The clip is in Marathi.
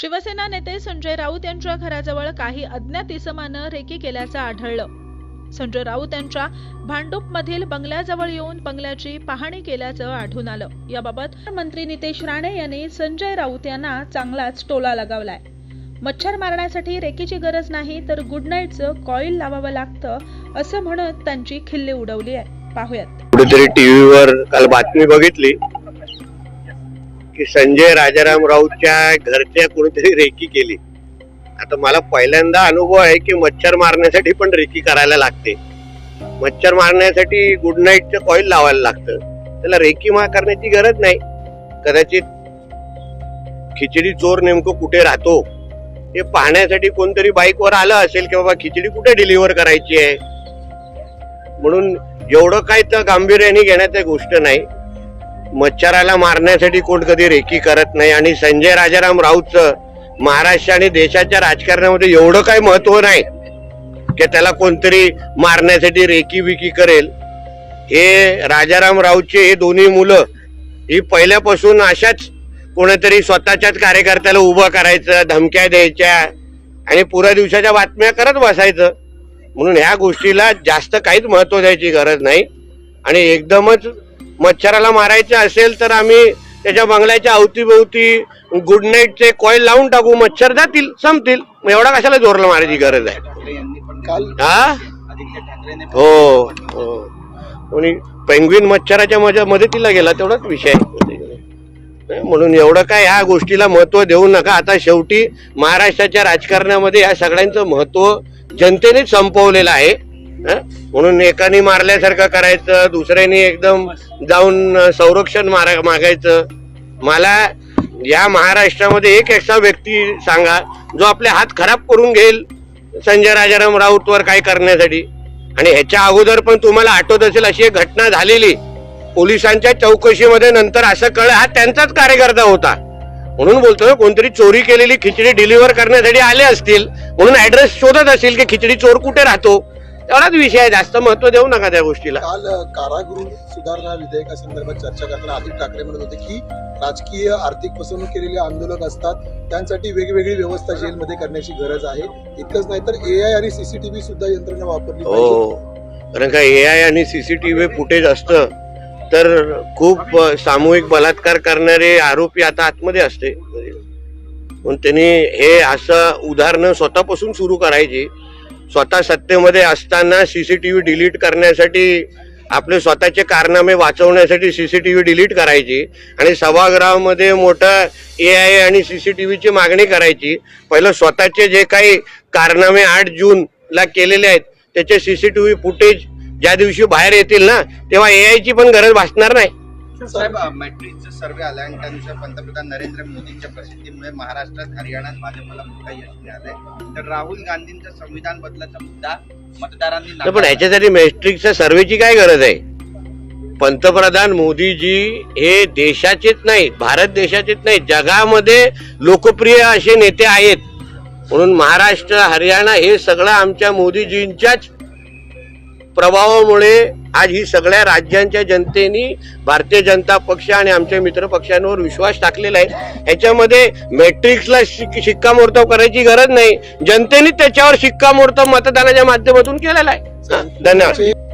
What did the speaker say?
शिवसेना नेते संजय राऊत यांच्या घराजवळ काही अज्ञात इसमानं रेकी केल्याचं आढळलं. संजय राऊत यांच्या भांडूपमधील बंगल्याजवळ येऊन बंगल्याची पाहणी केल्याचं आढळून आलं. याबाबत मंत्री नितेश राणे यांनी संजय राऊत यांना चांगलाच टोला लगावलाय. मच्छर मारण्यासाठी रेकीची गरज नाही तर गुड नाईटचं कॉईल लावावं लागतं असं म्हणत त्यांची खिल्ली उडवली आहे. पाहूयात. कुठेतरी टीव्हीवर काल बातमी बघितली. की संजय राजाराम राऊतच्या घरच्या कोणीतरी रेकी केली. आता मला पहिल्यांदा अनुभव आहे की मच्छर मारण्यासाठी पण रेकी करायला लागते. मच्छर मारण्यासाठी गुड नाईटचं कॉईल लावायला लागतं. त्याला रेकी मा करण्याची गरज नाही. कदाचित खिचडी चोर नेमकं कुठे राहतो? हे पाहण्यासाठी कोणतरी बाईकवर आलं असेल की बाबा खिचडी कुठे डिलिव्हर करायची आहे? म्हणून एवढं काय तर गांभीर्याने घेण्याची गोष्ट नाही. मच्छराला मारण्यासाठी कोण कधी रेकी करत नाही आणि संजय राजाराम राऊतचं महाराष्ट्र आणि देशाच्या राजकारणामध्ये एवढं काही महत्त्व नाही की त्याला कोणतरी मारण्यासाठी रेकी विकी करेल. हे राजाराम राऊतचे हे दोन्ही मुलं ही पहिल्यापासून अशाच कोणीतरी स्वतःच्याच कार्यकर्त्याला उभं करायचं धमक्या द्यायच्या आणि पुऱ्या दिवसाच्या बातम्या करत बसायचं. म्हणून ह्या गोष्टीला जास्त काहीच महत्त्व द्यायची गरज नाही. आणि एकदमच मच्छराला मारायचं असेल तर आम्ही त्याच्या बंगल्याच्या अवतीभोवती गुड नाईटचे कॉईल लावून टाकू. मच्छर जातील संपतील. मग एवढा कशाला जोरला मारायची गरज आहे? हा? हो हो. आणि पेंग्विन मच्छराच्या माझ्या मदतीला गेला तेवढाच विषय. म्हणून एवढं काय ह्या गोष्टीला महत्त्व देऊ नका. आता शेवटी महाराष्ट्राच्या राजकारणामध्ये या सगळ्यांचं महत्त्व जनतेनेच संपवलेलं आहे? म्हणून एकाने मारल्यासारखं करायचं दुसऱ्याने एकदम जाऊन संरक्षण मारा मागायचं. मला या महाराष्ट्रामध्ये एक असा व्यक्ती सांगा जो आपले हात खराब करून घेईल संजय राजाराम राऊतवर काय करण्यासाठी. आणि ह्याच्या अगोदर पण तुम्हाला आठवत असेल अशी एक घटना झालेली. पोलिसांच्या चौकशीमध्ये नंतर असं कळलं हा त्यांचाच कार्यकर्ता होता. म्हणून बोलतो ना, कोणतरी चोरी केलेली खिचडी डिलिव्हर करण्यासाठी आले असतील. म्हणून ऍड्रेस शोधत असेल की खिचडी चोर कुठे राहतो? एवढाच विषय आहे जास्त महत्त्व देऊ नका त्या गोष्टीला. काल कारागृह सुधारणा विधेयकासंदर्भात चर्चा करताना आदित्य ठाकरे म्हणत होते की राजकीय आर्थिक फसवणूक केलेले आंदोलक असतात त्यांसाठी वेगवेगळी व्यवस्था जेलमध्ये करण्याची गरज आहे. इतकंच नाही तर एआय आणि सीसीटीव्ही सुद्धा यंत्रणा वापरली हो. कारण का ए आय आणि सीसीटीव्ही फुटेज असतं तर खूप सामूहिक बलात्कार करणारे आरोपी आता आतमध्ये असते. म्हणून त्यांनी हे असं उदाहरणं स्वतःपासून सुरू करायची स्वतः सत्तेमध्ये असताना सीसीटीव्ही डिलीट करण्यासाठी आपले स्वतःचे कारनामे वाचवण्यासाठी सीसीटीव्ही डिलीट करायची आणि सभागृहामध्ये मोठं ए आय आणि सीसीटीव्हीची मागणी करायची. पहिलं स्वतःचे जे काही कारनामे आठ जूनला केलेले आहेत त्याचे सीसीटीव्ही फुटेज ज्या दिवशी बाहेर येतील ना तेव्हा ए आयची पण गरज भासणार नाही. साहेब मॅट्रिकचा सर्वे आला आणि त्यानुसार पंतप्रधान नरेंद्र मोदींच्या प्रसिद्धीमुळे महाराष्ट्रात हरियाणात भाजपला मोठा यश मिळालंय. तर राहुल गांधींचा संविधान बदलाचा मुद्दा मतदारांनी पण नाकारला. ह्याच्यासाठी मॅट्रिकच्या सर्वेची काय गरज आहे? पंतप्रधान मोदीजी हे देशाचेच नाही भारत देशाचेच नाही जगामध्ये लोकप्रिय असे नेते आहेत. म्हणून महाराष्ट्र हरियाणा हे सगळं आमच्या मोदीजींच्याच प्रभावामुळे आज ही सगळ्या राज्यांच्या जनतेनी भारतीय जनता पक्ष आणि आमच्या मित्र पक्षांवर विश्वास टाकलेला आहे. ह्याच्यामध्ये मॅट्रिक्सला शिक्कामोर्तब करायची गरज नाही. जनतेने त्याच्यावर शिक्कामोर्तब मतदानाच्या माध्यमातून केलेला आहे. धन्यवाद.